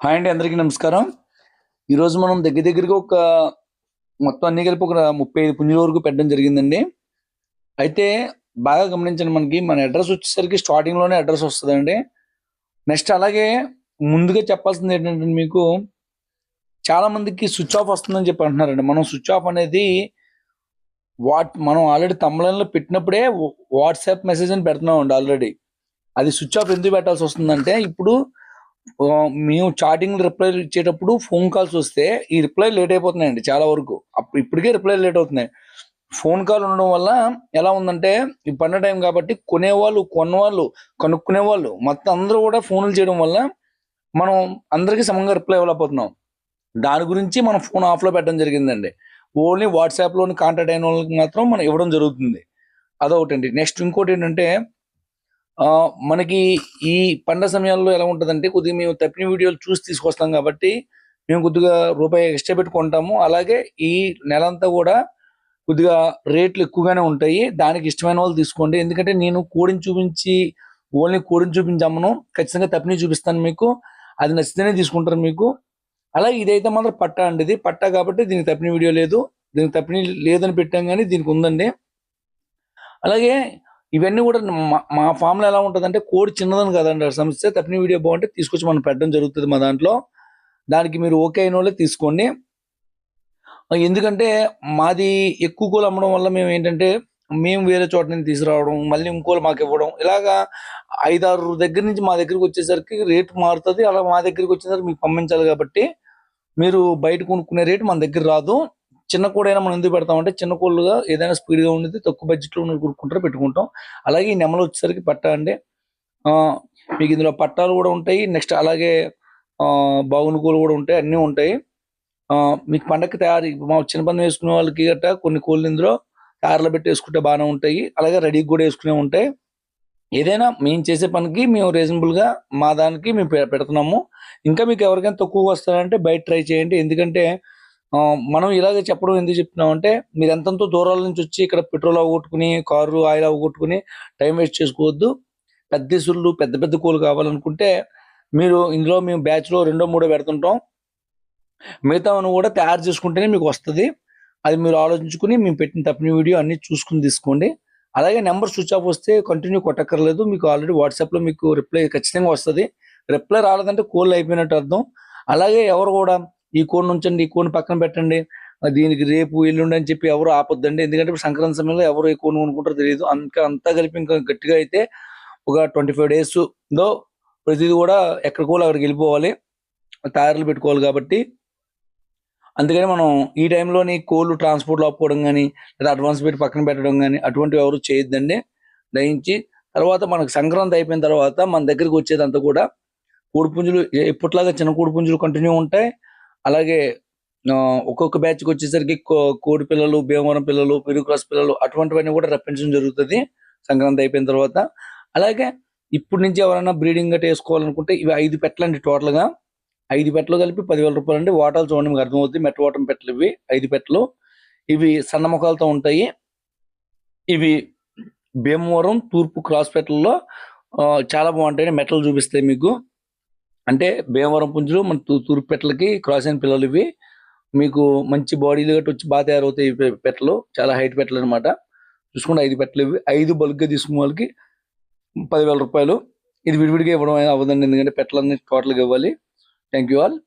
Hi అండి అందరికీ నమస్కారం. ఈరోజు మనం దగ్గర దగ్గరగా ఒక మొత్తం అన్ని కలిపి ఒక ముప్పై ఐదు పుంజుల వరకు పెట్టడం జరిగిందండి. అయితే బాగా గమనించండి మనకి మన అడ్రస్ వచ్చేసరికి స్టార్టింగ్లోనే అడ్రస్ వస్తుందండి. నెక్స్ట్ అలాగే ముందుగా చెప్పాల్సింది ఏంటంటే మీకు చాలా మందికి స్విచ్ ఆఫ్ వస్తుందని చెప్పి అంటున్నారండి. మనం స్విచ్ ఆఫ్ అనేది వాట్ మనం ఆల్రెడీ తమిళంలో పెట్టినప్పుడే వాట్సాప్ మెసేజ్ అని పెడుతున్నాం అండి ఆల్రెడీ అది స్విచ్ ఆఫ్ ఎందుకు పెట్టాల్సి వస్తుందంటే ఇప్పుడు మేము చాటింగ్ రిప్లై ఇచ్చేటప్పుడు ఫోన్ కాల్స్ వస్తే ఈ రిప్లై లేట్ అయిపోతున్నాయండి చాలా వరకు. అప్పుడు ఇప్పటికే రిప్లై లేట్ అవుతున్నాయి. ఫోన్ కాల్ ఉండడం వల్ల ఎలా ఉందంటే ఈ పండ టైం కాబట్టి కొనేవాళ్ళు కొన్నవాళ్ళు కనుక్కునే వాళ్ళు మొత్తం అందరూ కూడా ఫోన్లు చేయడం వల్ల మనం అందరికీ సమంగా రిప్లై ఇవ్వలేకపోతున్నాం. దాని గురించి మనం ఫోన్ ఆఫ్లో పెట్టడం జరిగిందండి. ఓన్లీ వాట్సాప్లోని కాంటాక్ట్ అయిన వాళ్ళకి మాత్రం మనం ఇవ్వడం జరుగుతుంది. అదొకటండి. నెక్స్ట్ ఇంకోటి ఏంటంటే మనకి ఈ పండగ సమయాల్లో ఎలా ఉంటుందంటే కొద్దిగా మేము తప్పిన వీడియోలు చూసి తీసుకొస్తాం కాబట్టి మేము కొద్దిగా రూపాయి ఎక్స్ట్రా పెట్టుకుంటాము. అలాగే ఈ నెలంతా కూడా కొద్దిగా రేట్లు ఎక్కువగానే ఉంటాయి. దానికి ఇష్టమైన వాళ్ళు తీసుకోండి. ఎందుకంటే నేను కోడిని చూపించి ఓన్లీ కోడిని చూపించి అమ్మను ఖచ్చితంగా తప్పిని చూపిస్తాను మీకు. అది నచ్చితేనే తీసుకుంటారు మీకు. అలాగే ఇదైతే మాత్రం పట్టా అండి ఇది. పట్టా కాబట్టి దీనికి తప్పిన వీడియో లేదు. దీనికి తప్పిన లేదని పెట్టాం కానీ దీనికి ఉందండి. అలాగే ఇవన్నీ కూడా మా- మా ఎలా ఉంటుందంటే కోడి చిన్నదని కదండి. ఆ సమస్య తప్పిన వీడియో బాగుంటే తీసుకొచ్చి మనం పెట్టడం జరుగుతుంది మా దాంట్లో. దానికి మీరు ఓకే అయిన వాళ్ళే తీసుకోండి. ఎందుకంటే మాది ఎక్కువ కోళ్ళు అమ్మడం వల్ల మేము ఏంటంటే మేము వేరే చోట నుంచి తీసుకురావడం మళ్ళీ ఇంకోళ్ళు మాకు ఇవ్వడం ఇలాగా ఐదారు దగ్గర నుంచి మా దగ్గరికి వచ్చేసరికి రేటు మారుతుంది. అలా మా దగ్గరికి వచ్చేసరికి మీకు పంపించాలి కాబట్టి మీరు బయట కొనుక్కునే రేటు మన దగ్గర రాదు. చిన్న కోడైనా మనం ఎందుకు పెడతామంటే చిన్న కోళ్ళుగా ఏదైనా స్పీడ్గా ఉండేది తక్కువ బడ్జెట్లో ఉన్నది పెట్టుకుంటాం. అలాగే ఈ నెమలు వచ్చేసరికి పట్టా అండి. ఆ, మీకు ఇందులో పట్టాలు కూడా ఉంటాయి. నెక్స్ట్ అలాగే ఆ, బాగుని కోళ్ళు కూడా ఉంటాయి. అన్నీ ఉంటాయి. ఆ, మీకు పండగకి తయారు మా చిన్న పందెం వేసుకునే వాళ్ళకి గట్ట కొన్ని కోళ్ళు ఇందులో తయారులో పెట్టి వేసుకుంటే బాగానే ఉంటాయి. అలాగే రెడీ కూడా వేసుకునే ఉంటాయి. ఏదైనా మేము చేసే పనికి మేము రీజనబుల్గా మా దానికి మేము పెడుతున్నాము. ఇంకా మీకు ఎవరికైనా తక్కువ వస్తారంటే బయట ట్రై చేయండి. ఎందుకంటే మనం ఇలాగే చెప్పడం ఎందుకు చెప్తున్నాం అంటే మీరు ఎంతంతో దూరాల నుంచి వచ్చి ఇక్కడ పెట్రోల్ అవ్వగొట్టుకుని కారు ఆయిల్ అవ్వగొట్టుకుని టైం వేస్ట్ చేసుకోవద్దు. పెద్ద ఇసుళ్ళు పెద్ద పెద్ద కూలు కావాలనుకుంటే మీరు ఇందులో మేము బ్యాచ్లో రెండో మూడో పెడుతుంటాం. మిగతావన్నీ కూడా తయారు చేసుకుంటేనే మీకు వస్తుంది. అది మీరు ఆలోచించుకుని మేము పెట్టిన తప్పిన వీడియో అన్ని చూసుకుని తీసుకోండి. అలాగే నెంబర్ స్విచ్ ఆఫ్ వస్తే కంటిన్యూ కొట్టక్కర్లేదు. మీకు ఆల్రెడీ వాట్సాప్లో మీకు రిప్లై ఖచ్చితంగా వస్తుంది. రిప్లై రాలేదంటే కోల్ అయిపోయినట్టు అర్థం. అలాగే ఎవరు కూడా ఈ కోడ్ ఉంచండి ఈ కోడిని పక్కన పెట్టండి. దీనికి రేపు ఎల్లుండి అని చెప్పి ఎవరు ఆపొద్దండి. ఎందుకంటే సంక్రాంతి సమయంలో ఎవరు ఈ కోడ్ కొనుక్కుంటారో తెలియదు. ఇంకా అంతా కలిపి ఇంకా గట్టిగా అయితే ఒక ట్వంటీ ఫైవ్ డేస్లో ప్రతిదీ కూడా ఎక్కడికో అక్కడికి వెళ్ళిపోవాలి. తయారులు పెట్టుకోవాలి కాబట్టి. అందుకని మనం ఈ టైంలోని కోళ్ళు ట్రాన్స్పోర్ట్ ఆపుకోవడం కానీ లేదా అడ్వాన్స్ పెట్టి పక్కన పెట్టడం కానీ అటువంటివి ఎవరు చేయొద్దండి. దయించి తర్వాత మనకు సంక్రాంతి అయిపోయిన తర్వాత మన దగ్గరికి వచ్చేదంతా కూడా కూడిపుంజులు ఎప్పట్లాగా చిన్న కూడిపుంజులు కంటిన్యూ ఉంటాయి. అలాగే ఆ, ఒక్కొక్క బ్యాచ్కి వచ్చేసరికి కో- కోడి పిల్లలు భీమవరం పిల్లలు పెరుగు క్రాస్ పిల్లలు అటువంటివన్నీ కూడా రప్పించడం జరుగుతుంది సంక్రాంతి అయిపోయిన తర్వాత. అలాగే ఇప్పుడు నుంచి ఎవరైనా బ్రీడింగ్ గట్రా వేసుకోవాలనుకుంటే ఇవి ఐదు పెట్టలండి టోటల్గా. ఐదు పెట్టలు కలిపి పదివేల రూపాయలు అండి. వాటాలు చూడండి మీకు అర్థమవుతుంది మెట్ట వాటం పెట్టలు ఇవి ఐదు పెట్టలు. ఇవి సన్నముఖాలతో ఉంటాయి. ఇవి భీమవరం తూర్పు క్రాస్ పెట్టలలో ఆ, చాలా బాగుంటాయి మెటలు చూపిస్తాయి మీకు. అంటే భీమవరం పుంజులు మన తూ- తూర్పు పెట్టలకి క్రాస్ అయిన పిల్లలు ఇవి మీకు మంచి బాడీలు గట్టి వచ్చి బాగా తయారవుతాయి పెట్టలు. చాలా హైట్ పెట్టలు అనమాట చూసుకుంటే ఐదు పెట్టలు ఇవి. ఐదు బల్క్గా తీసుకున్న వాళ్ళకి పదివేల రూపాయలు. ఇది విడివిడిగా ఇవ్వడం అవ్వదండి. ఎందుకంటే పెట్టలన్నీ టోటల్గా ఇవ్వాలి. Thank you all.